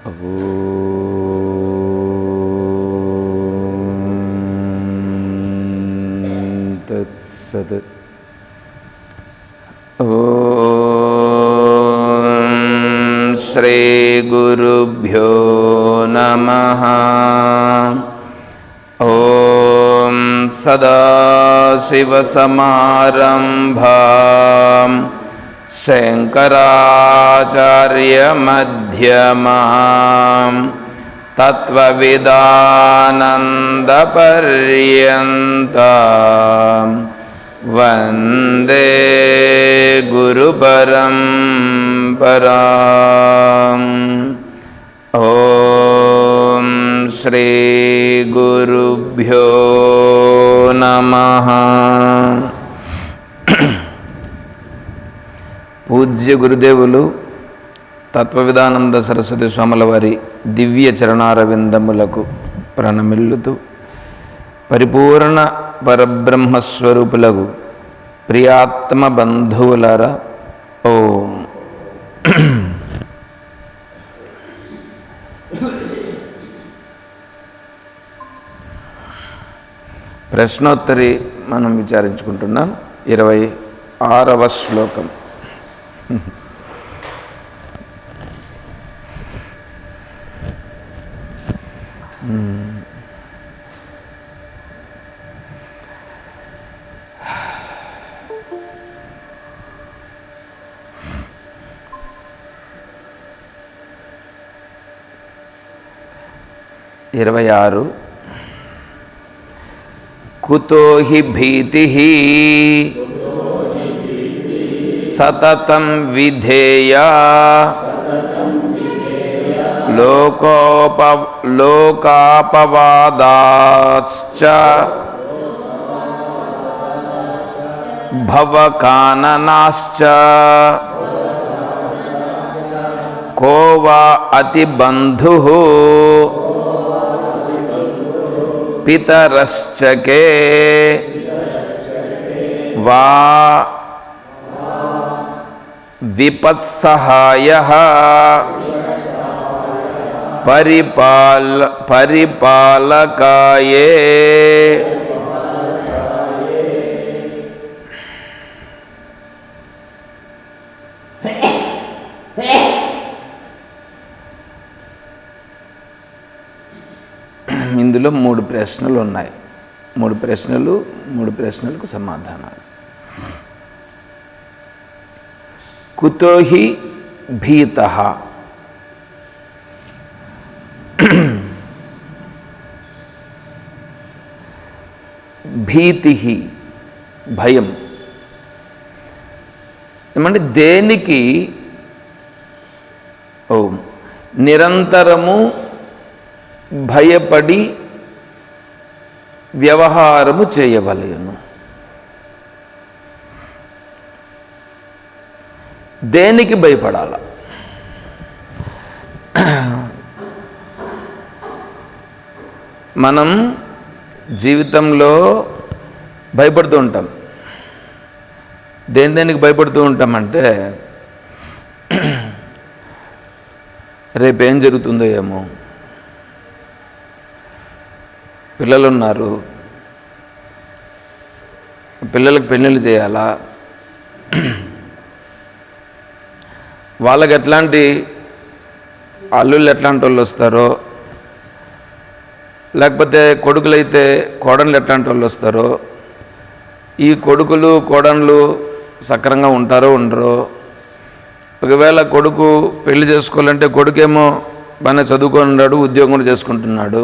ओ ॐ श्रीगुरुभ्यो नमः। ॐ सदाशिवसमारम्भा शङ्कराचार्यमध्यमां तत्त्वविदानन्दपर्यन्ताम् वन्दे गुरुपरं पराम् ॐ श्रीगुरुभ्यो नमः పూజ్య గురుదేవులు తత్వవిధానంద సరస్వతి స్వాముల వారి దివ్య చరణారవిందములకు ప్రణమిల్లుతూ పరిపూర్ణ పరబ్రహ్మస్వరూపులకు ప్రియాత్మ బంధువులరా ఓం. ప్రశ్నోత్తరి మనం విచారించుకుంటున్నాం. ఇరవై ఆరవ శ్లోకం. ఇరవై ఆరు కుతో హి భీతి सततम विधेया। लोकोप लोकापवादाश्च। भवकाननाश्च। को वा अतिबन्धुः पितरश्च के। वा విపత్సహాయ. పరిపాల పరిపాలకాయే. ఇందులో మూడు ప్రశ్నలు ఉన్నాయి. మూడు ప్రశ్నలు మూడు ప్రశ్నలకు సమాధానాలు. కుతో హి భీత. భీతి భయం. ఏమంటే దేనికి? ఓ నిరంతరము భయపడి వ్యవహారము చేయవలేను. దేనికి భయపడాల? మనం జీవితంలో భయపడుతూ ఉంటాం. దేని దేనికి భయపడుతూ ఉంటామంటే రేపేం జరుగుతుందో ఏమో. పిల్లలు ఉన్నారు పిల్లలకు పెళ్ళిళ్ళు చేయాలా? వాళ్ళకి ఎట్లాంటి అల్లుళ్ళు ఎట్లాంటి వాళ్ళు వస్తారో లేకపోతే కొడుకులైతే కోడళ్ళు ఎట్లాంటి వాళ్ళు వస్తారో ఈ కొడుకులు కోడళ్ళు సక్రంగా ఉంటారో ఉండరో ఒకవేళ కొడుకు పెళ్ళి చేసుకోవాలంటే కొడుకేమో బాగానే చదువుకొని ఉన్నాడు ఉద్యోగం కూడా చేసుకుంటున్నాడు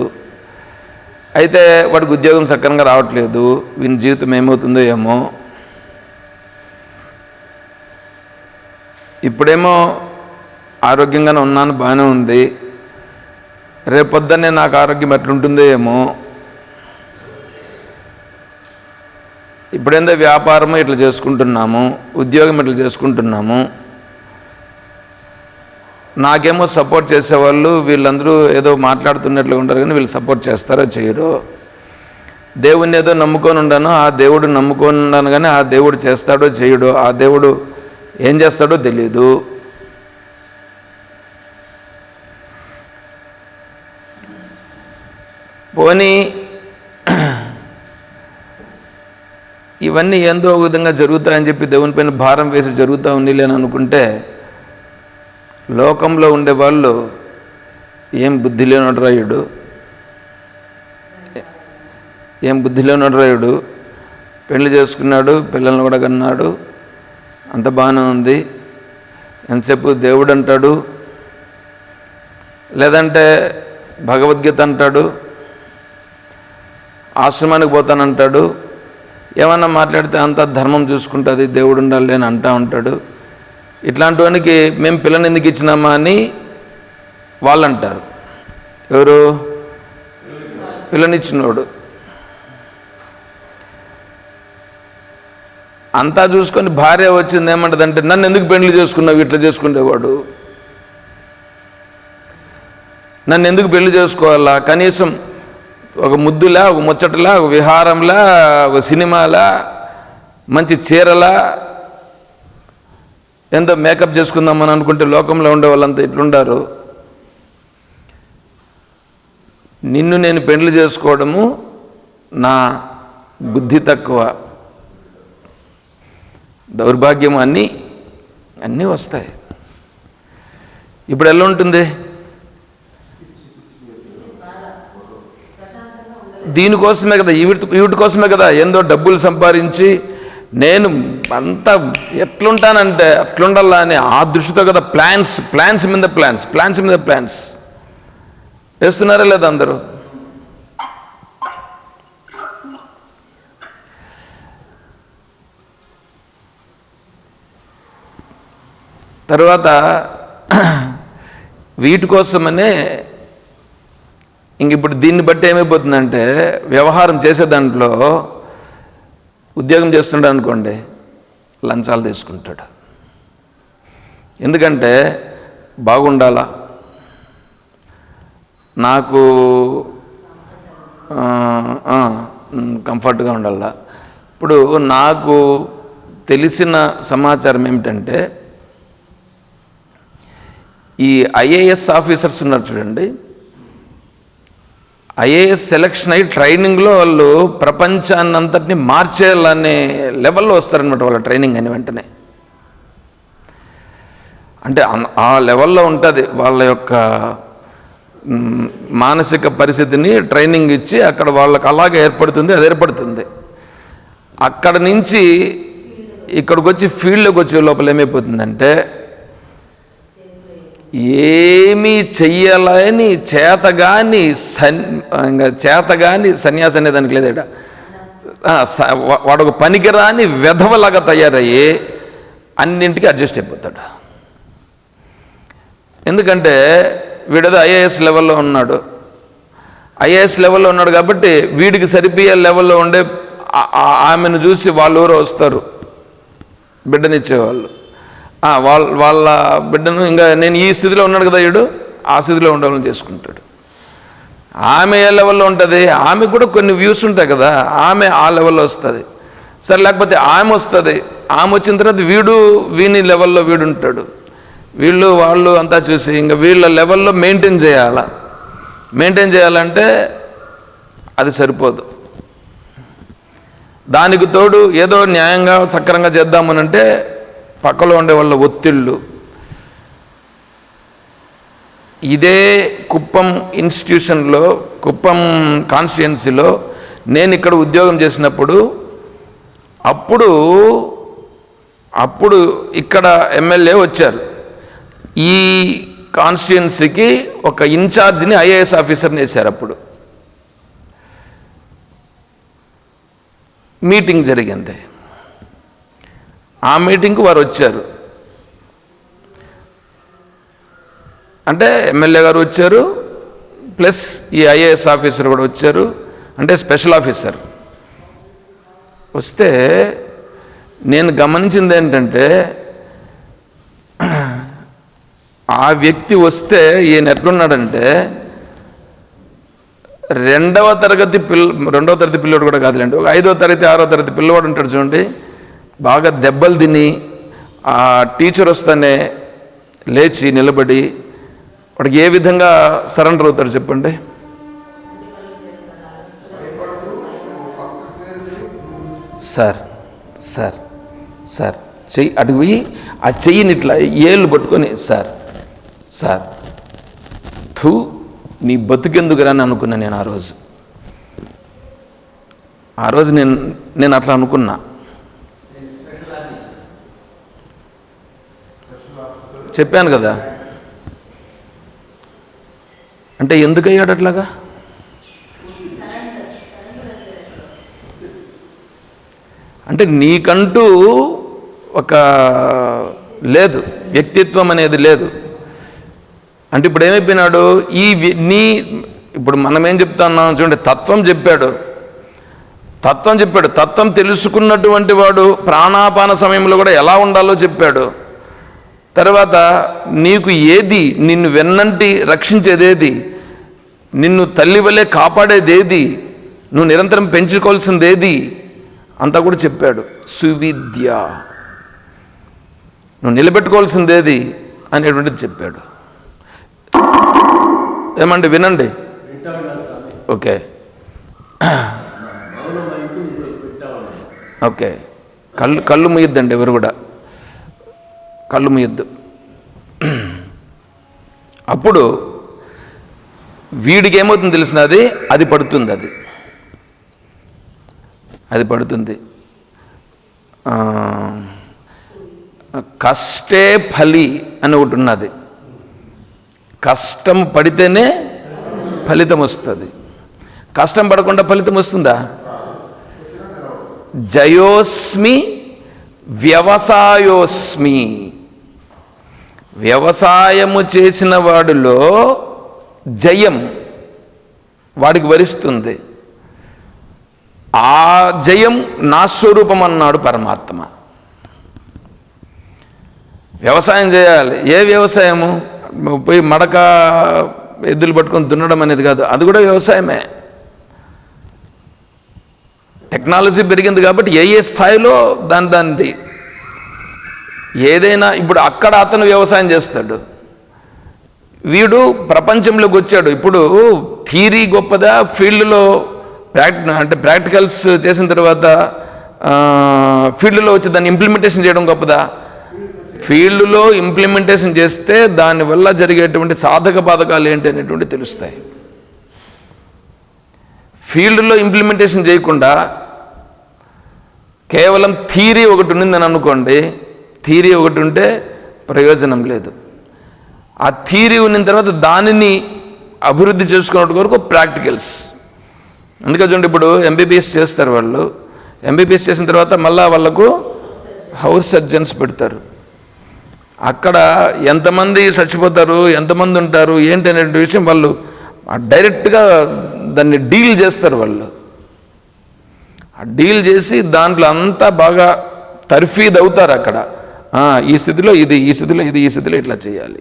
అయితే వాడికి ఉద్యోగం సక్రంగా రావట్లేదు వీని జీవితం ఏమవుతుందో ఏమో ఇప్పుడేమో ఆరోగ్యంగానే ఉన్నాను బాగానే ఉంది. రేపొద్దున్నే నాకు ఆరోగ్యం ఎట్లుంటుందో ఏమో. ఇప్పుడేందో వ్యాపారము ఇట్లా చేసుకుంటున్నాము ఉద్యోగం ఇట్లా చేసుకుంటున్నాము. నాకేమో సపోర్ట్ చేసేవాళ్ళు వీళ్ళందరూ ఏదో మాట్లాడుతున్నట్లుగా ఉంటారు కానీ వీళ్ళు సపోర్ట్ చేస్తారో చేయరు. దేవుణ్ణి ఏదో నమ్ముకొని ఉన్నాను ఆ దేవుడు నమ్ముకొని ఉన్నాను కానీ ఆ దేవుడు చేస్తాడో చేయడో ఆ దేవుడు ఏం చేస్తాడో తెలియదు పోనీ ఇవన్నీ ఏందో ఒక విధంగా జరుగుతాయని చెప్పి దేవుని పైన భారం వేసి జరుగుతూ ఉంది అనుకుంటే లోకంలో ఉండేవాళ్ళు ఏం బుద్ధి లేనోడు రాయుడు ఏం బుద్ధి లేనోడు రాయుడు పెళ్ళి చేసుకున్నాడు పిల్లల్ని కూడా కన్నాడు. అంత బాగానే ఉంది. ఎంతసేపు దేవుడు అంటాడు? లేదంటే భగవద్గీత అంటాడు? ఆశ్రమానికి పోతానంటాడు? ఏమన్నా మాట్లాడితే అంతా ధర్మం చూసుకుంటుంది దేవుడు ఉండాలి అని అంటా ఉంటాడు. ఇట్లాంటివానికి మేము పిల్లని ఎందుకు ఇచ్చినామా అని వాళ్ళు అంటారు ఎవరు పిల్లనిచ్చినోడు అంతా చూసుకొని భార్య వచ్చింది ఏమంటదంటే నన్ను ఎందుకు పెండ్లి చేసుకున్నావు? ఇట్లా చేసుకునేవాడు నన్ను ఎందుకు పెళ్ళి చేసుకోవాలా? కనీసం ఒక ముద్దులా ఒక ముచ్చటలా ఒక విహారంలా ఒక సినిమాలా మంచి చీరలా ఎంతో మేకప్ చేసుకుందామని అనుకుంటే లోకంలో ఉండే వాళ్ళంతా ఇట్లుండారు. నిన్ను నేను పెండ్లు చేసుకోవడము నా బుద్ధి తక్కువ. దౌర్భాగ్యం అన్నీ అన్నీ వస్తాయి. ఇప్పుడు ఎలా ఉంటుంది? దీనికోసమే కదా ఇవి ఇవిటి కోసమే కదా ఏందో డబ్బులు సంపాదించి నేను అంత ఎట్లుంటానంటే అట్లుండాలా అని ఆ దృష్టితో కదా ప్లాన్స్ ప్లాన్స్ మీద ప్లాన్స్ ప్లాన్స్ మీద ప్లాన్స్. వేస్తున్నారా లేదా అందరూ? తర్వాత వీటి కోసమనే ఇంక ఇప్పుడు దీన్ని బట్టి ఏమైపోతుందంటే వ్యవహారం చేసే దాంట్లో ఉద్యోగం చేస్తుండే అనుకోండి లంచాలు తీసుకుంటాడు. ఎందుకంటే బాగుండాలా? నాకు కంఫర్ట్గా ఉండాలా? ఇప్పుడు నాకు తెలిసిన సమాచారం ఏమిటంటే ఈ ఐఏఎస్ ఆఫీసర్స్ ఉన్నారు చూడండి. ఐఏఎస్ సెలక్షన్ అయ్యి ట్రైనింగ్లో వాళ్ళు ప్రపంచాన్ని అంతటిని మార్చేయాలనే లెవెల్లో వస్తారనమాట వాళ్ళ ట్రైనింగ్ అని వెంటనే. అంటే ఆ లెవెల్లో ఉంటుంది వాళ్ళ యొక్క మానసిక పరిస్థితిని ట్రైనింగ్ ఇచ్చి అక్కడ వాళ్ళకి అలాగే ఏర్పడుతుంది అది ఏర్పడుతుంది. అక్కడ నుంచి ఇక్కడికి వచ్చి ఫీల్డ్లోకి వచ్చే లోపల ఏమైపోతుందంటే ఏమీ చెయ్యాలని చేతగాని సన్ ఇంకా చేతగాని సన్యాసి అనేదానికి దానికి లేదేట. వాడొక వాడు ఒక పనికిరాని వెధవలాగా తయారయ్యి అన్నింటికి అడ్జస్ట్ అయిపోతాడు. ఎందుకంటే వీడేదో ఐఏఎస్ లెవెల్లో ఉన్నాడు. ఐఏఎస్ లెవెల్లో ఉన్నాడు కాబట్టి వీడికి సరిపోయే లెవెల్లో ఉండే ఆమెను చూసి వాళ్ళు ఊరు వస్తారు. బిడ్డనిచ్చేవాళ్ళు. వాళ్ళ వాళ్ళ బిడ్డను ఇంకా నేను ఈ స్థితిలో ఉన్నాడు కదా వీడు ఆ స్థితిలో ఉండాలని చేసుకుంటాడు. ఆమె ఏ లెవెల్లో ఉంటుంది? ఆమెకు కూడా కొన్ని వ్యూస్ ఉంటాయి కదా ఆమె ఆ లెవెల్లో వస్తుంది. సరే లేకపోతే ఆమె వస్తుంది. ఆమె వచ్చిన తర్వాత వీడు వీని లెవెల్లో వీడు ఉంటాడు. వీళ్ళు వాళ్ళు అంతా చూసి ఇంకా వీళ్ళ లెవెల్లో మెయింటైన్ చేయాల? మెయింటైన్ చేయాలంటే అది సరిపోదు. దానికి తోడు ఏదో న్యాయంగా సక్రంగా చేద్దామనంటే పక్కలో ఉండే వాళ్ళ ఒత్తిళ్ళు. ఇదే కుప్పం ఇన్స్టిట్యూషన్లో కుప్పం కాన్స్టిట్యున్సీలో నేను ఇక్కడ ఉద్యోగం చేసినప్పుడు అప్పుడు అప్పుడు ఇక్కడ ఎమ్మెల్యే వచ్చారు. ఈ కాన్స్టిట్యున్సీకి ఒక ఇన్ఛార్జ్ని ఐఏఎస్ ఆఫీసర్ని వేశారు అప్పుడు. మీటింగ్ జరిగింది. ఆ మీటింగ్కి వారు వచ్చారు. అంటే ఎమ్మెల్యే గారు వచ్చారు ప్లస్ ఈ ఐఏఎస్ ఆఫీసర్ కూడా వచ్చారు అంటే స్పెషల్ ఆఫీసర్. వస్తే నేను గమనించింది ఏంటంటే ఆ వ్యక్తి వస్తే ఈయన ఎట్లున్నాడంటే రెండవ తరగతి పిల్ల రెండవ తరగతి పిల్లోడు కూడా కాదులేండి ఒక ఐదవ తరగతి ఆరో తరగతి పిల్లవాడు ఉంటాడు చూడండి బాగా దెబ్బలు తిని ఆ టీచర్ వస్తేనే లేచి నిలబడి వాడికి ఏ విధంగా సరెండర్ అవుతారు చెప్పండి? సార్ సార్ సార్ చెయ్యి అడిగి ఆ చెయ్యిని ఇట్లా ఏళ్ళు పట్టుకొని సార్ సార్ థూ నీ బతుకెందుకు రాని అనుకున్నా నేను ఆ రోజు. ఆ రోజు నేను నేను అట్లా అనుకున్నా. చెప్పాను కదా. అంటే ఎందుకు అయ్యాడు అట్లాగా? అంటే నీకంటూ ఒక లేదు వ్యక్తిత్వం అనేది లేదు. అంటే ఇప్పుడు ఏమైపోయినాడు? ఈ వి- నీ ఇప్పుడు మనం ఏం చెప్తున్నాం చూడండి తత్వం చెప్పాడు. తత్వం చెప్పాడు. తత్వం తెలుసుకున్నటువంటి వాడు ప్రాణాపాన సమయంలో కూడా ఎలా ఉండాలో చెప్పాడు. తర్వాత నీకు ఏది నిన్ను వెన్నంటి రక్షించేదేది? నిన్ను తల్లి వలె కాపాడేదేది? నువ్వు నిరంతరం పెంచుకోవాల్సిందేది? అంతా కూడా చెప్పాడు. సువిద్య. నువ్వు నిలబెట్టుకోవాల్సిందేది అనేటువంటిది చెప్పాడు. ఏమండి వినండి. ఓకే. ఓకే. కళ్ళు కళ్ళు ముయ్యొద్దండి ఎవరు కూడా. కళ్ళు ముయ్యొద్దు అప్పుడు వీడికి ఏమవుతుంది తెలిసినది అది పడుతుంది అది. అది పడుతుంది. కష్టే ఫలి అని ఒకటి ఉన్నది. కష్టం పడితేనే ఫలితం వస్తుంది. కష్టం పడకుండా ఫలితం వస్తుందా? జయోస్మి వ్యవసాయోస్మి. వ్యవసాయము చేసిన వాడిలో జయం వాడికి వరిస్తుంది. ఆ జయం నా స్వరూపం అన్నాడు పరమాత్మ. వ్యవసాయం చేయాలి. ఏ వ్యవసాయము? పోయి మడక ఎద్దులు పట్టుకొని దున్నడం అనేది కాదు. అది కూడా వ్యవసాయమే. టెక్నాలజీ పెరిగింది కాబట్టి ఏ ఏ స్థాయిలో దాని దానిది ఏదైనా ఇప్పుడు అక్కడ అతను వ్యవసాయం చేస్తాడు. వీడు ప్రపంచంలోకి వచ్చాడు. ఇప్పుడు థీరీ గొప్పదా? ఫీల్డ్లో ప్రాక్టి అంటే ప్రాక్టికల్స్ చేసిన తర్వాత ఫీల్డ్లో వచ్చి దాన్ని ఇంప్లిమెంటేషన్ చేయడం గొప్పదా? ఫీల్డ్లో ఇంప్లిమెంటేషన్ చేస్తే దానివల్ల జరిగేటువంటి సాధక బాధకాలు ఏంటి అనేటువంటి తెలుస్తాయి. ఫీల్డ్లో ఇంప్లిమెంటేషన్ చేయకుండా కేవలం థీరీ ఒకటి ఉండిందని అనుకోండి థీరీ ఒకటి ఉంటే ప్రయోజనం లేదు. ఆ థీరీ ఉన్న తర్వాత దానిని అభివృద్ధి చేసుకున్నట్టు వరకు ప్రాక్టికల్స్. అందుకే చూడండి ఇప్పుడు ఎంబీబీఎస్ చేస్తారు వాళ్ళు. ఎంబీబీఎస్ చేసిన తర్వాత మళ్ళీ వాళ్ళకు హౌస్ సర్జన్స్ పెడతారు. అక్కడ ఎంతమంది చచ్చిపోతారు ఎంతమంది ఉంటారు ఏంటి అనే విషయం వాళ్ళు డైరెక్ట్గా దాన్ని డీల్ చేస్తారు వాళ్ళు. ఆ డీల్ చేసి దాంట్లో అంతా బాగా తర్ఫీద్ అవుతారు అక్కడ. ఈ స్థితిలో ఇది ఈ స్థితిలో ఇది ఈ స్థితిలో ఇట్లా చేయాలి.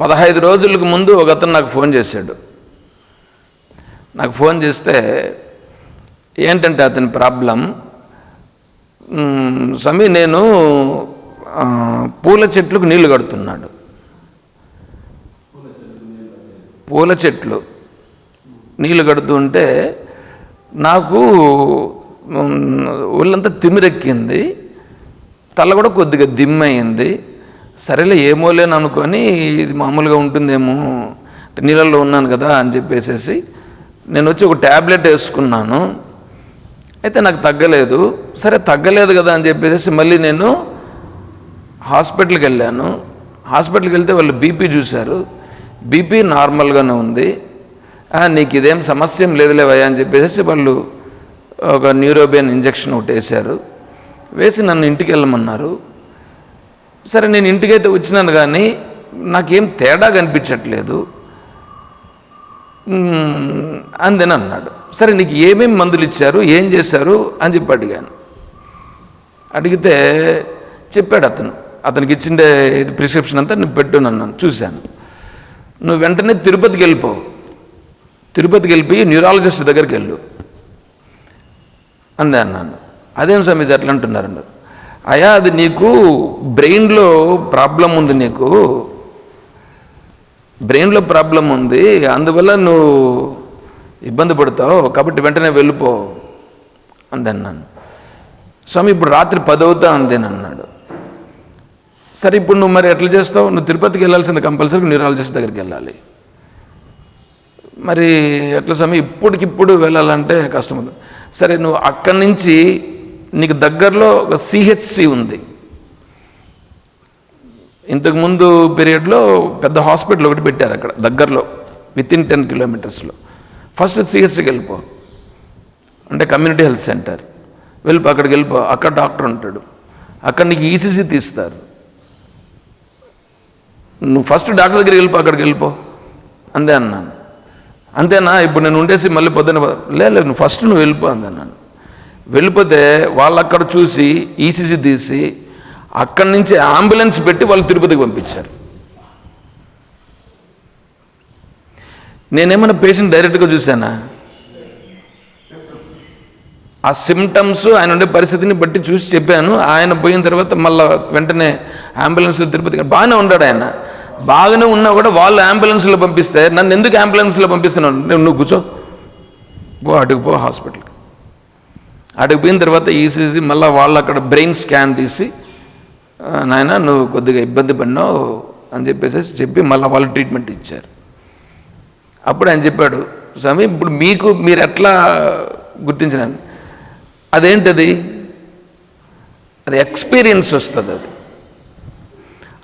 పదహైదు రోజులకు ముందు ఒక అతను నాకు ఫోన్ చేశాడు. నాకు ఫోన్ చేస్తే ఏంటంటే అతని ప్రాబ్లం? స్వామి నేను పూల చెట్లకు నీళ్ళు కడుతున్నాడు. పూల చెట్లు నీళ్ళు కడుతుంటే నాకు ఒళ్ళంతా తిమిరెక్కింది తల కూడా కొద్దిగా దిమ్మయింది సరేలే ఏమోలేని అనుకొని ఇది మామూలుగా ఉంటుందేమో నీళ్ళల్లో ఉన్నాను కదా అని చెప్పేసేసి నేను వచ్చి ఒక ట్యాబ్లెట్ వేసుకున్నాను. అయితే నాకు తగ్గలేదు. సరే తగ్గలేదు కదా అని చెప్పేసి మళ్ళీ నేను హాస్పిటల్కి వెళ్ళాను. హాస్పిటల్కి వెళ్తే వాళ్ళు బీపీ చూశారు. బీపీ నార్మల్గానే ఉంది. నీకు ఇదేం సమస్య లేదులేవయ్యా అని చెప్పేసి వాళ్ళు ఒక న్యూరోబియన్ ఇంజెక్షన్ ఒకటి వేశారు. వేసి నన్ను ఇంటికి వెళ్ళమన్నారు. సరే నేను ఇంటికైతే వచ్చినాను కానీ నాకేం తేడా కనిపించట్లేదు. అందని అన్నాడు. సరే నీకు ఏమేమి మందులు ఇచ్చారు ఏం చేశారు అని చెప్పి అడిగాను. అడిగితే చెప్పాడు అతను. అతనికి ఇచ్చిండే ఇది ప్రిస్క్రిప్షన్ అంతా నువ్వు పెట్టు అన్నాను చూశాను. నువ్వు వెంటనే తిరుపతికి వెళ్ళిపో. తిరుపతికి వెళ్ళిపోయి న్యూరాలజిస్ట్ దగ్గరికి వెళ్ళు. అందే అన్నాను. అదేం స్వామి అట్లా అంటున్నారండి. అయా అది నీకు బ్రెయిన్లో ప్రాబ్లం ఉంది నీకు. బ్రెయిన్లో ప్రాబ్లం ఉంది అందువల్ల నువ్వు ఇబ్బంది పడతావు కాబట్టి వెంటనే వెళ్ళిపో అందన్నాను. స్వామి ఇప్పుడు రాత్రి పదవుతా అందేని అన్నాడు సరే ఇప్పుడు నువ్వు మరి ఎట్లా చేస్తావు? నువ్వు తిరుపతికి వెళ్ళాల్సింది కంపల్సరీ న్యూరాలజిస్ట్ దగ్గరికి వెళ్ళాలి. మరి ఎట్లా స్వామి ఇప్పటికిప్పుడు వెళ్ళాలంటే కష్టం సరే నువ్వు అక్కడి నుంచి నీకు దగ్గరలో ఒక సిహెచ్సి ఉంది. ఇంతకుముందు పీరియడ్లో పెద్ద హాస్పిటల్ ఒకటి పెట్టారు అక్కడ దగ్గరలో విత్ ఇన్ టెన్ కిలోమీటర్స్లో ఫస్ట్ సిహెచ్సికి వెళ్ళిపో. అంటే కమ్యూనిటీ హెల్త్ సెంటర్ వెళ్ళిపో అక్కడికి వెళ్ళిపో. అక్కడ డాక్టర్ ఉంటాడు. అక్కడ నీకు ఈసీసీ తీస్తారు. నువ్వు ఫస్ట్ డాక్టర్ దగ్గరికి వెళ్ళిపో అక్కడికి వెళ్ళిపో. అంతే అన్నాను. అంతేనా? ఇప్పుడు నేను ఉండేసి మళ్ళీ పొద్దున్న లేదు నువ్వు ఫస్ట్ నువ్వు వెళ్ళిపో అందన్నాను వెళ్ళిపోతే వాళ్ళు అక్కడ చూసి ఈసీసీ తీసి అక్కడి నుంచి అంబులెన్స్ పెట్టి వాళ్ళు తిరుపతికి పంపించారు. నేనేమన్నా పేషెంట్ డైరెక్ట్గా చూశానా? ఆ సిమ్టమ్స్ ఆయన ఉండే పరిస్థితిని బట్టి చూసి చెప్పాను. ఆయన పోయిన తర్వాత మళ్ళీ వెంటనే అంబులెన్స్లో తిరుపతికి బాగానే ఉన్నాడు ఆయన. బాగానే ఉన్నా కూడా వాళ్ళు అంబులెన్స్లో పంపిస్తే నన్ను ఎందుకు అంబులెన్స్లో పంపిస్తున్నాను నేను నువ్వు కూర్చో. పో అటుకు పో హాస్పిటల్కి. అడిగిపోయిన పోయిన తర్వాత ఈసీసీ మళ్ళీ వాళ్ళు అక్కడ బ్రెయిన్ స్కాన్ తీసి నాయన నువ్వు కొద్దిగా ఇబ్బంది పడినావు అని చెప్పేసి చెప్పి మళ్ళీ వాళ్ళు ట్రీట్మెంట్ ఇచ్చారు. అప్పుడు ఆయన చెప్పాడు స్వామి ఇప్పుడు మీకు మీరు ఎట్లా గుర్తించినాను అదేంటది? అది ఎక్స్పీరియన్స్ వస్తుంది అది.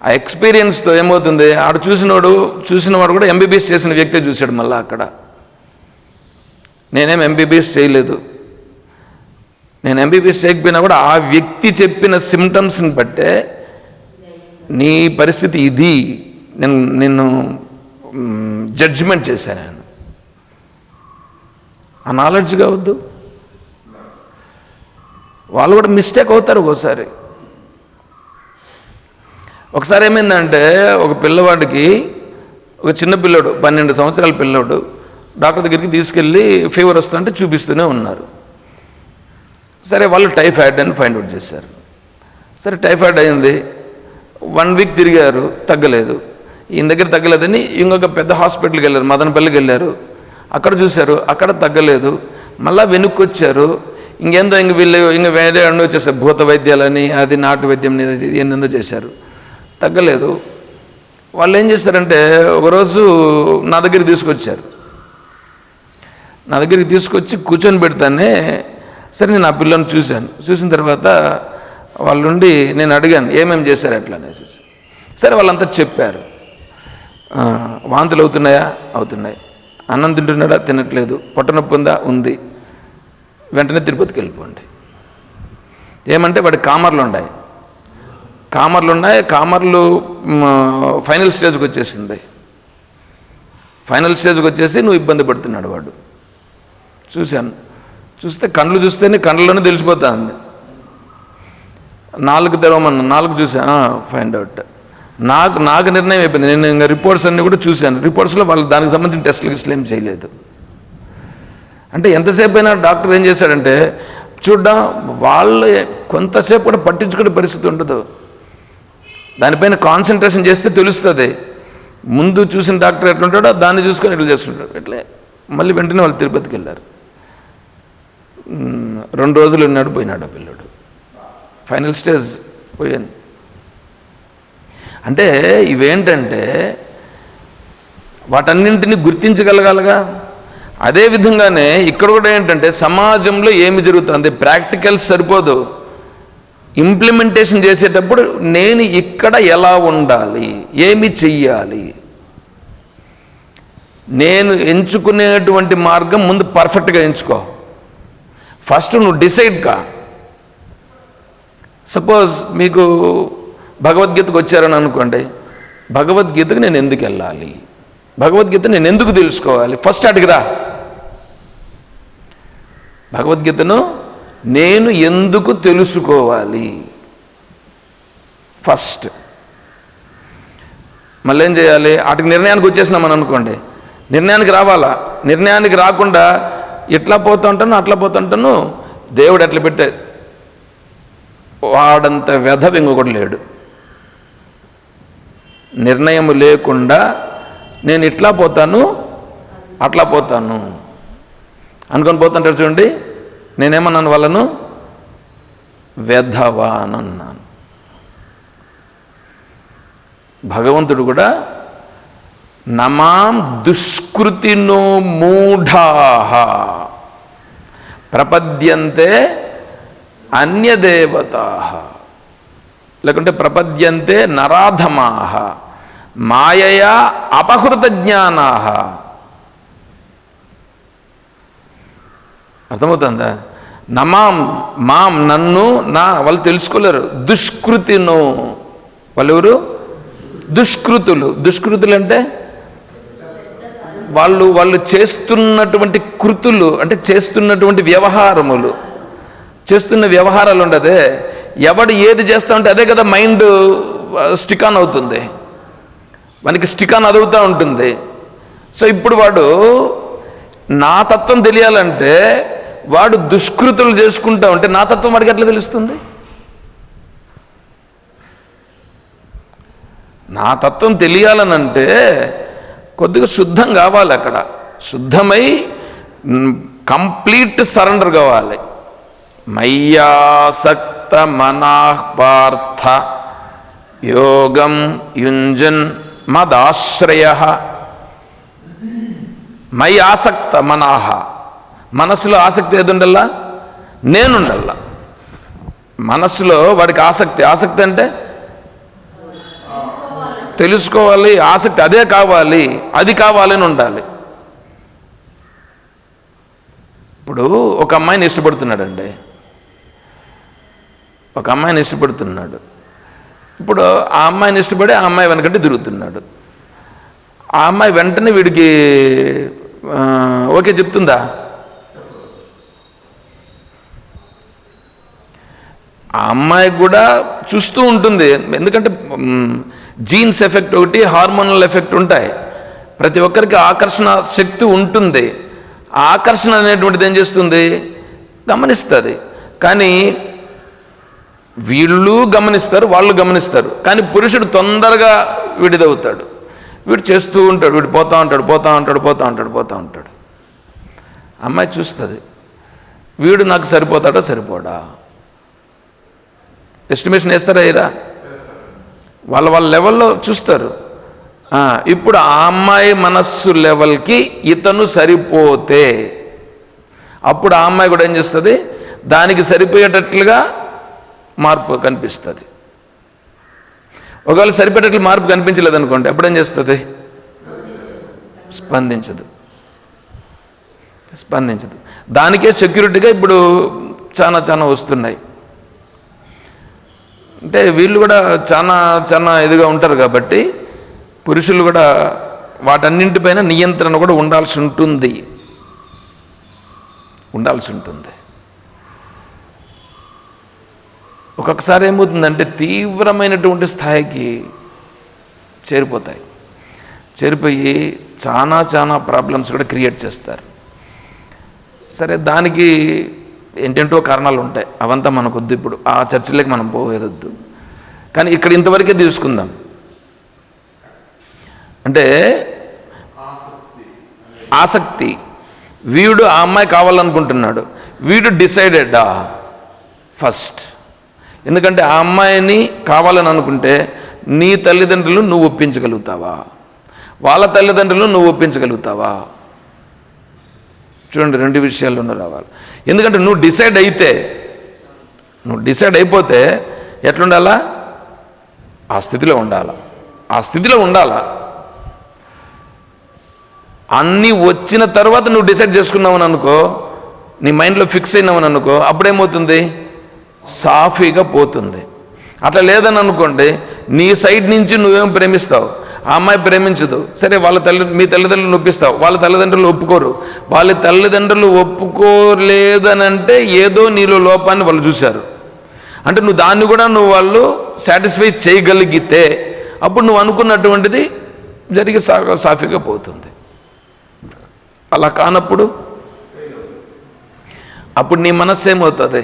ఆ ఎక్స్పీరియన్స్తో ఏమవుతుంది? ఆడు చూసినోడు చూసినవాడు కూడా ఎంబీబీఎస్ చేసిన వ్యక్తే చూశాడు మళ్ళీ అక్కడ. నేనేం ఎంబీబీఎస్ చేయలేదు. నేను ఎంబీబీఎస్ చేయకపోయినా కూడా ఆ వ్యక్తి చెప్పిన సిమ్టమ్స్ని బట్టే నీ పరిస్థితి ఇది. నేను నిన్ను జడ్జిమెంట్ చేశాను నేను. ఆ నాలెడ్జ్ కావద్దు వాళ్ళు కూడా మిస్టేక్ అవుతారు ఒకసారి ఒకసారి ఏమైందంటే ఒక పిల్లవాడికి ఒక చిన్న పిల్లోడు పన్నెండు సంవత్సరాల పిల్లోడు డాక్టర్ దగ్గరికి తీసుకెళ్ళి ఫీవర్ వస్తుంటే చూపిస్తూనే ఉన్నారు. సరే వాళ్ళు టైఫాయిడ్ అని ఫైండ్ అవుట్ చేశారు. సరే టైఫాయిడ్ అయింది. వన్ వీక్ తిరిగారు తగ్గలేదు. ఈయన దగ్గర తగ్గలేదని ఇంకొక పెద్ద హాస్పిటల్కి వెళ్ళారు మదనపల్లికి వెళ్ళారు. అక్కడ చూశారు అక్కడ తగ్గలేదు. మళ్ళా వెనుక్కి వచ్చారు ఇంకేందో ఇంక వీళ్ళు ఇంక వేరే అన్నీ వచ్చేసారు భూత వైద్యాలని అది నాటు వైద్యం ఇది చేశారు. తగ్గలేదు. వాళ్ళు ఏం చేశారంటే ఒకరోజు నా దగ్గర తీసుకొచ్చారు. నా దగ్గరికి తీసుకొచ్చి కూర్చొని పెడతానే సరే నేను ఆ పిల్లని చూశాను. చూసిన తర్వాత వాళ్ళుండి నేను అడిగాను ఏమేమి చేశారు అట్లా? అనేసి. సరే వాళ్ళంతా చెప్పారు. వాంతులు అవుతున్నాయా? అవుతున్నాయి. అన్నం తింటున్నాడా? తినట్లేదు. పొట్టనొప్పి ఉందా? ఉంది. వెంటనే తిరుపతికి వెళ్ళిపోండి. ఏమంటే వాడి కామర్లు ఉన్నాయి. కామర్లు ఉన్నాయి కామర్లు ఫైనల్ స్టేజ్కి వచ్చేసింది. ఫైనల్ స్టేజ్కి వచ్చేసి నువ్వు ఇబ్బంది పడుతున్నాడు వాడు. చూశాను. చూస్తే కండ్లు చూస్తేనే కండ్లలోనే తెలిసిపోతుంది. నాలుగు తెరవమన్నా నాలుగు చూసా ఫైండ్ అవుట్ నాకు నాకు నిర్ణయం అయిపోయింది. నేను ఇంకా రిపోర్ట్స్ అన్నీ కూడా చూశాను. రిపోర్ట్స్లో వాళ్ళు దానికి సంబంధించిన టెస్టులు గిస్టులు ఏం చేయలేదు. అంటే ఎంతసేపు అయినా డాక్టర్ ఏం చేశాడంటే చూడ్డం వాళ్ళు కొంతసేపు కూడా పట్టించుకునే పరిస్థితి ఉండదు. దానిపైన కాన్సన్ట్రేషన్ చేస్తే తెలుస్తుంది. ముందు చూసిన డాక్టర్ ఎట్లుంటాడో దాన్ని చూసుకొని ఇట్లా చేసుకుంటాడు ఎట్లే మళ్ళీ వెంటనే వాళ్ళు తిరుపతికి వెళ్ళారు. రెండు రోజులు ఉన్నాడు పోయినాడు ఆ పిల్లడు. ఫైనల్ స్టేజ్ పోయింది. అంటే ఇవేంటంటే వాటన్నింటినీ గుర్తించగలగాలిగా. అదే విధంగానే ఇక్కడ కూడా ఏంటంటే సమాజంలో ఏమి జరుగుతుంది ప్రాక్టికల్ సరిపోదు. ఇంప్లిమెంటేషన్ చేసేటప్పుడు నేను ఇక్కడ ఎలా ఉండాలి? ఏమి చెయ్యాలి? నేను ఎంచుకునేటువంటి మార్గం ముందు పర్ఫెక్ట్గా ఎంచుకో. ఫస్ట్ నువ్వు డిసైడ్ కా. సపోజ్ మీకు భగవద్గీతకు వచ్చారని అనుకోండి భగవద్గీతకు నేను ఎందుకు వెళ్ళాలి? భగవద్గీత నేను ఎందుకు తెలుసుకోవాలి? ఫస్ట్ అడిగిరా భగవద్గీతను నేను ఎందుకు తెలుసుకోవాలి? ఫస్ట్. మళ్ళీ ఏం చేయాలి? వాటికి నిర్ణయానికి వచ్చేసినామని అనుకోండి. నిర్ణయానికి రావాలా? నిర్ణయానికి రాకుండా ఇట్లా పోతుంటాను అట్లా పోతుంటాను. దేవుడు ఎట్లా పెడితే వాడంత వ్యధ ఇంకొకటి లేడు. నిర్ణయం లేకుండా నేను ఇట్లా పోతాను అట్లా పోతాను. అనుకొని పోతుంటారు చూడండి నేనేమన్నాను వాళ్ళను? వెధవా అని అన్నాను. భగవంతుడు కూడా నమాం దుష్కృతినో మూఢా. ప్రపద్యంతే అన్యదేవతా. లేకుంటే ప్రపద్యంతే నరాధమా. మాయయా అపహృత జ్ఞానా అర్థమవుతుందా? నమాం మాం నన్ను నా వాళ్ళు తెలుసుకోలేరు. దుష్కృతిను. వాళ్ళెవరు? దుష్కృతులు. దుష్కృతులు అంటే వాళ్ళు వాళ్ళు చేస్తున్నటువంటి కృతులు అంటే చేస్తున్నటువంటి వ్యవహారములు. చేస్తున్న వ్యవహారాలు ఉండదే. ఎవడు ఏది చేస్తా ఉంటే అదే కదా మైండ్ స్టికాన్ అవుతుంది. మనకి స్టికాన్ అదుగుతూ ఉంటుంది. సో ఇప్పుడు వాడు నా తత్వం తెలియాలంటే వాడు దుష్కృతులు చేసుకుంటా ఉంటే నా తత్వం వాడికి ఎట్లా తెలుస్తుంది? నా తత్వం తెలియాలనంటే కొద్దిగా శుద్ధం కావాలి అక్కడ. శుద్ధమై కంప్లీట్ సరెండర్ కావాలి. మయ్యాసక్త మనాపార్థ యోగం యుంజన్ మదాశ్రయ. మై ఆసక్త మనాహ మనసులో ఆసక్తి ఏది ఉండల్లా నేనుండల్లా. మనసులో వాడికి ఆసక్తి ఆసక్తి అంటే తెలుసుకోవాలి ఆసక్తి అదే కావాలి అది కావాలని ఉండాలి. ఇప్పుడు ఒక అమ్మాయిని ఇష్టపడుతున్నాడండి. ఒక అమ్మాయిని ఇష్టపడుతున్నాడు. ఇప్పుడు ఆ అమ్మాయిని ఇష్టపడి ఆ అమ్మాయి వెనకంటే తిరుగుతున్నాడు. ఆ అమ్మాయి వెంటనే వీడికి ఓకే చెప్తుందా? ఆ అమ్మాయి కూడా చూస్తూ ఉంటుంది. ఎందుకంటే జీన్స్ ఎఫెక్ట్ ఒకటి హార్మోనల్ ఎఫెక్ట్ ఉంటాయి. ప్రతి ఒక్కరికి ఆకర్షణ శక్తి ఉంటుంది. ఆకర్షణ అనేటువంటిది ఏం చేస్తుంది? గమనిస్తుంది. కానీ వీళ్ళు గమనిస్తారు వాళ్ళు గమనిస్తారు. కానీ పురుషుడు తొందరగా విడిదవుతాడు. వీడు చేస్తూ ఉంటాడు వీడు పోతా ఉంటాడు పోతూ ఉంటాడు పోతూ ఉంటాడు పోతూ ఉంటాడు. అమ్మాయి చూస్తుంది. వీడు నాకు సరిపోతాడా సరిపోడా? ఎస్టిమేషన్ వేస్తారా ఇరా వాళ్ళ వాళ్ళ లెవెల్లో చూస్తారు. ఇప్పుడు ఆ అమ్మాయి మనస్సు లెవెల్కి ఇతను సరిపోతే అప్పుడు ఆ అమ్మాయి కూడా ఏం చేస్తుంది? దానికి సరిపోయేటట్లుగా మార్పు కనిపిస్తుంది. ఒకవేళ సరిపోయేటట్లు మార్పు కనిపించలేదు అనుకోండి అప్పుడు ఏం చేస్తుంది? స్పందించదు. స్పందించదు. దానికే సెక్యూరిటీగా ఇప్పుడు చాలా చాలా వస్తున్నాయి. అంటే వీళ్ళు కూడా చాలా చాలా ఇదిగా ఉంటారు కాబట్టి పురుషులు కూడా వాటన్నింటిపైన నియంత్రణ కూడా ఉండాల్సి ఉంటుంది. ఉండాల్సి ఉంటుంది. ఒక్కొక్కసారి ఏమవుతుందంటే తీవ్రమైనటువంటి స్థాయికి చేరిపోతాయి. చేరిపోయి చాలా చాలా ప్రాబ్లమ్స్ కూడా క్రియేట్ చేస్తారు. సరే దానికి ఏంటంటో కారణాలు ఉంటాయి. అవంతా మనకొద్దు ఇప్పుడు. ఆ చర్చలోకి మనం పోయేదొద్దు. కానీ ఇక్కడ ఇంతవరకే తీసుకుందాం. అంటే ఆసక్తి. వీడు ఆ అమ్మాయి కావాలనుకుంటున్నాడు. వీడు డిసైడెడా? ఫస్ట్. ఎందుకంటే ఆ అమ్మాయిని కావాలని అనుకుంటే నీ తల్లిదండ్రులు నువ్వు ఒప్పించగలుగుతావా? వాళ్ళ తల్లిదండ్రులు నువ్వు ఒప్పించగలుగుతావా? చూడండి రెండు విషయాల్లోనూ రావాలి. ఎందుకంటే నువ్వు డిసైడ్ అయితే నువ్వు డిసైడ్ అయిపోతే ఎట్లుండాలా? ఆ స్థితిలో ఉండాలా? ఆ స్థితిలో ఉండాలా? అన్నీ వచ్చిన తర్వాత నువ్వు డిసైడ్ చేసుకున్నావని అనుకో నీ మైండ్లో ఫిక్స్ అయినావని అనుకో అప్పుడేమవుతుంది? సాఫీగా పోతుంది. అట్లా లేదని అనుకోండి నీ సైడ్ నుంచి నువ్వేం ప్రేమిస్తావు? ఆ అమ్మాయి ప్రేమించదు. సరే వాళ్ళ తల్లి మీ తల్లిదండ్రులు నొప్పిస్తావు. వాళ్ళ తల్లిదండ్రులు ఒప్పుకోరు. వాళ్ళ తల్లిదండ్రులు ఒప్పుకోలేదనంటే ఏదో నీలో లోపాన్ని వాళ్ళు చూశారు. అంటే నువ్వు దాన్ని కూడా నువ్వు వాళ్ళు సాటిస్ఫై చేయగలిగితే అప్పుడు నువ్వు అనుకున్నటువంటిది జరిగి సా సాఫీగా పోతుంది. అలా కానప్పుడు అప్పుడు నీ మనస్సు ఏమవుతుంది?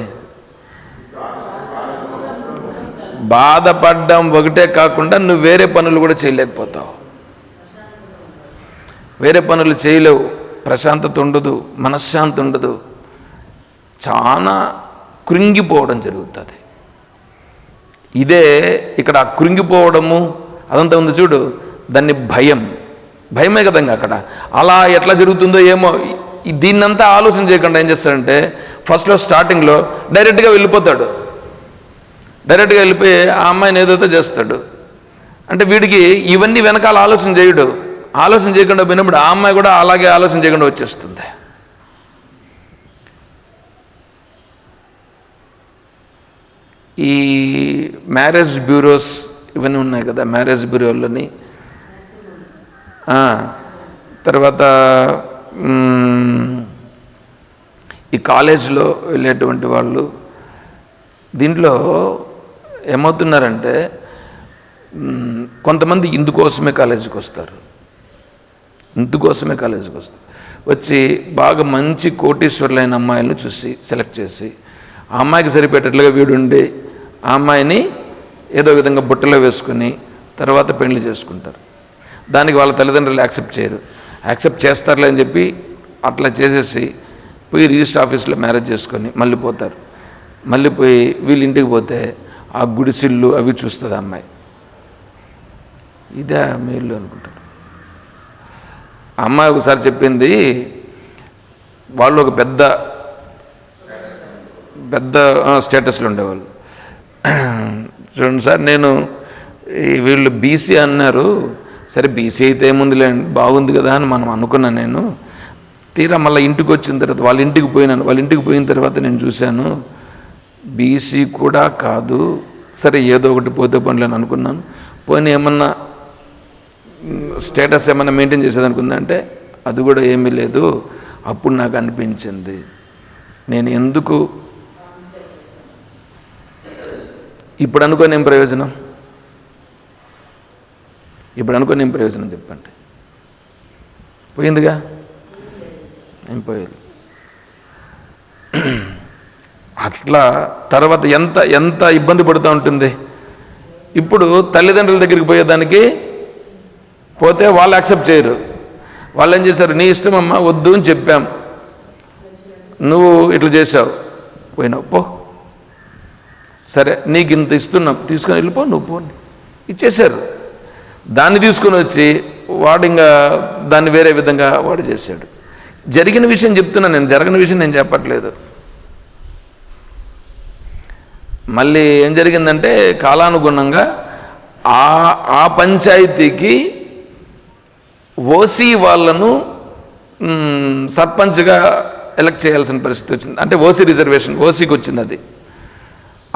బాధపడ్డం ఒకటే కాకుండా నువ్వు వేరే పనులు కూడా చేయలేకపోతావు. వేరే పనులు చేయలేవు. ప్రశాంతత ఉండదు మనశ్శాంతి ఉండదు. చాలా కృంగిపోవడం జరుగుతుంది. ఇదే ఇక్కడ ఆ కృంగిపోవడము అదంతా ఉంది చూడు దాన్ని భయం. భయమే కదంగా అక్కడ. అలా ఎట్లా జరుగుతుందో ఏమో దీన్నంతా ఆలోచన చేయకుండా ఏం చేస్తాడంటే ఫస్ట్లో స్టార్టింగ్లో డైరెక్ట్గా వెళ్ళిపోతాడు. డైరెక్ట్గా వెళ్ళిపోయి ఆ అమ్మాయిని ఏదైతే చేస్తాడు అంటే వీడికి ఇవన్నీ వెనకాల ఆలోచన చేయడు. ఆలోచన చేయకుండా పోయినప్పుడు ఆ అమ్మాయి కూడా అలాగే ఆలోచన చేయకుండా వచ్చేస్తుంది. ఈ మ్యారేజ్ బ్యూరోస్ ఇవన్నీ ఉన్నాయి కదా మ్యారేజ్ బ్యూరోలని తర్వాత ఈ కాలేజ్లో వెళ్ళేటువంటి వాళ్ళు దీంట్లో ఏమవుతున్నారంటే కొంతమంది ఇందుకోసమే కాలేజీకి వస్తారు. ఇందుకోసమే కాలేజీకి వస్తారు. వచ్చి బాగా మంచి కోటీశ్వరులైన అమ్మాయిలను చూసి సెలెక్ట్ చేసి ఆ అమ్మాయికి సరిపెట్టేట్లుగా వీడుండి ఆ అమ్మాయిని ఏదో విధంగా బుట్టలో వేసుకుని తర్వాత పెళ్ళి చేసుకుంటారు. దానికి వాళ్ళ తల్లిదండ్రులు యాక్సెప్ట్ చేయరు. యాక్సెప్ట్ చేస్తారులే అని చెప్పి అట్లా చేసేసి పోయి రిజిస్టర్ ఆఫీస్లో మ్యారేజ్ చేసుకొని మళ్ళీ పోతారు. మళ్ళీ పోయి వీళ్ళ ఇంటికి పోతే ఆ గుడిసిళ్ళు అవి చూస్తుంది అమ్మాయి. ఇదే మేళ్ళు ఇల్లు అనుకుంటారు అమ్మాయి ఒకసారి చెప్పింది వాళ్ళు ఒక పెద్ద పెద్ద స్టేటస్లు స్టేటస్లో ఉండేవాళ్ళు. చూడండి సార్ నేను వీళ్ళు బీసీ అన్నారు సరే బీసీ అయితే ఏముందిలే బాగుంది కదా అని మనం అనుకున్నాను నేను. తీరా మళ్ళీ ఇంటికి వచ్చిన తర్వాత వాళ్ళ ఇంటికి పోయినాను వాళ్ళ ఇంటికి పోయిన తర్వాత నేను చూశాను. బీసీ కూడా కాదు. సరే ఏదో ఒకటి పోతే పనులు అని అనుకున్నాను. పోనీ ఏమన్నా స్టేటస్ ఏమైనా మెయింటైన్ చేసేదనుకుందంటే అది కూడా ఏమీ లేదు. అప్పుడు నాకు అనిపించింది. నేను ఎందుకు ఇప్పుడు అనుకోని ఏం ప్రయోజనం? ఇప్పుడు అనుకోని ఏం ప్రయోజనం చెప్పండి. పోయిందిగా? ఏం పోయేది అట్లా తర్వాత ఎంత ఎంత ఇబ్బంది పడుతూ ఉంటుంది? ఇప్పుడు తల్లిదండ్రుల దగ్గరికి పోయేదానికి పోతే వాళ్ళు యాక్సెప్ట్ చేయరు. వాళ్ళు ఏం చేశారు? నీ ఇష్టమమ్మా వద్దు అని చెప్పాం. నువ్వు ఇట్లా చేసావు పోయినావు పో. సరే నీకు ఇంత ఇస్తున్నాం. తీసుకొని వెళ్ళిపో నువ్వు పోండి. ఇచ్చేశారు. దాన్ని తీసుకొని వచ్చి వాడు ఇంకా దాన్ని వేరే విధంగా వాడు చేశాడు. జరిగిన విషయం చెప్తున్నా నేను జరగని విషయం నేను చెప్పట్లేదు. మళ్ళీ ఏం జరిగిందంటే కాలానుగుణంగా ఆ ఆ పంచాయతీకి ఓసీ వాళ్ళను సర్పంచ్గా ఎలక్ట్ చేయాల్సిన పరిస్థితి వచ్చింది. అంటే ఓసీ రిజర్వేషన్ ఓసీకి వచ్చింది అది.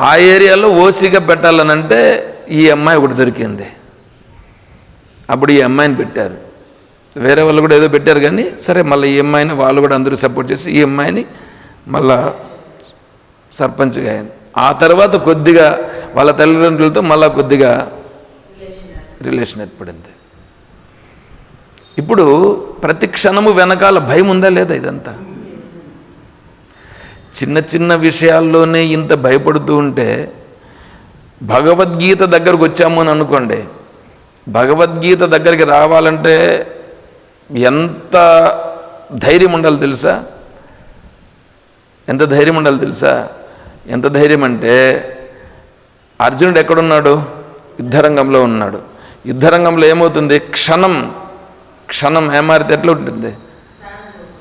ఆ ఏరియాలో ఓసీగా పెట్టాలనంటే ఈ అమ్మాయి ఒకటి దొరికింది. అప్పుడు ఈ అమ్మాయిని పెట్టారు. వేరే వాళ్ళు కూడా ఏదో పెట్టారు కానీ సరే మళ్ళీ ఈ అమ్మాయిని వాళ్ళు కూడా అందరూ సపోర్ట్ చేసి ఈ అమ్మాయిని మళ్ళా సర్పంచ్గా అయింది. ఆ తర్వాత కొద్దిగా వాళ్ళ తల్లిదండ్రులతో మళ్ళా కొద్దిగా రిలేషన్ ఏర్పడింది. ఇప్పుడు ప్రతి క్షణము వెనకాల భయం ఉందా లేదా ఇదంతా? చిన్న చిన్న విషయాల్లోనే ఇంత భయపడుతూ ఉంటే భగవద్గీత దగ్గరకు వచ్చాము అని అనుకోండి. భగవద్గీత దగ్గరికి రావాలంటే ఎంత ధైర్యం ఉండాలి తెలుసా? ఎంత ధైర్యం ఉండాలి తెలుసా? ఎంత ధైర్యం అంటే అర్జునుడు ఎక్కడున్నాడు? యుద్ధరంగంలో ఉన్నాడు. యుద్ధరంగంలో ఏమవుతుంది? క్షణం క్షణం ఏమారితే ఎట్లా ఉంటుంది?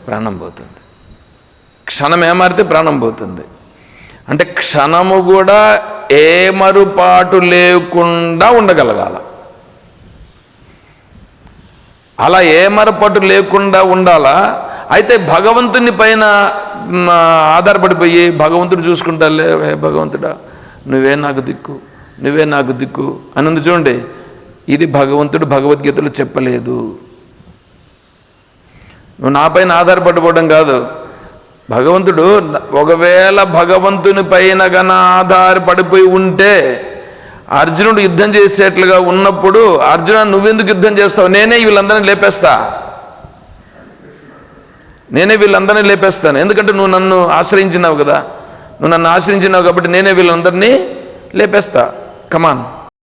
ప్రాణం పోతుంది. క్షణం ఏమారితే ప్రాణం పోతుంది. అంటే క్షణము కూడా ఏ మరుపాటు లేకుండా ఉండగలగాల. అలా ఏ మరపాటు లేకుండా ఉండాలా? అయితే భగవంతుని పైన ఆధారపడిపోయి భగవంతుడు చూసుకుంటాలే భగవంతుడా నువ్వే నాకు దిక్కు నువ్వే నాకు దిక్కు అని చూడండి. ఇది భగవంతుడు భగవద్గీతలో చెప్పలేదు. నువ్వు నా పైన ఆధారపడిపోవడం కాదు. భగవంతుడు ఒకవేళ భగవంతుని పైన గన ఆధారపడిపోయి ఉంటే అర్జునుడు యుద్ధం చేసేట్లుగా ఉన్నప్పుడు అర్జున నువ్వెందుకు యుద్ధం చేస్తావు? నేనే వీళ్ళందరినీ లేపేస్తా. నేనే వీళ్ళందరినీ లేపేస్తాను. ఎందుకంటే నువ్వు నన్ను ఆశ్రయించినావు కదా. నువ్వు నన్ను ఆశ్రయించినావు కాబట్టి నేనే వీళ్ళందరినీ లేపేస్తా. కమాన్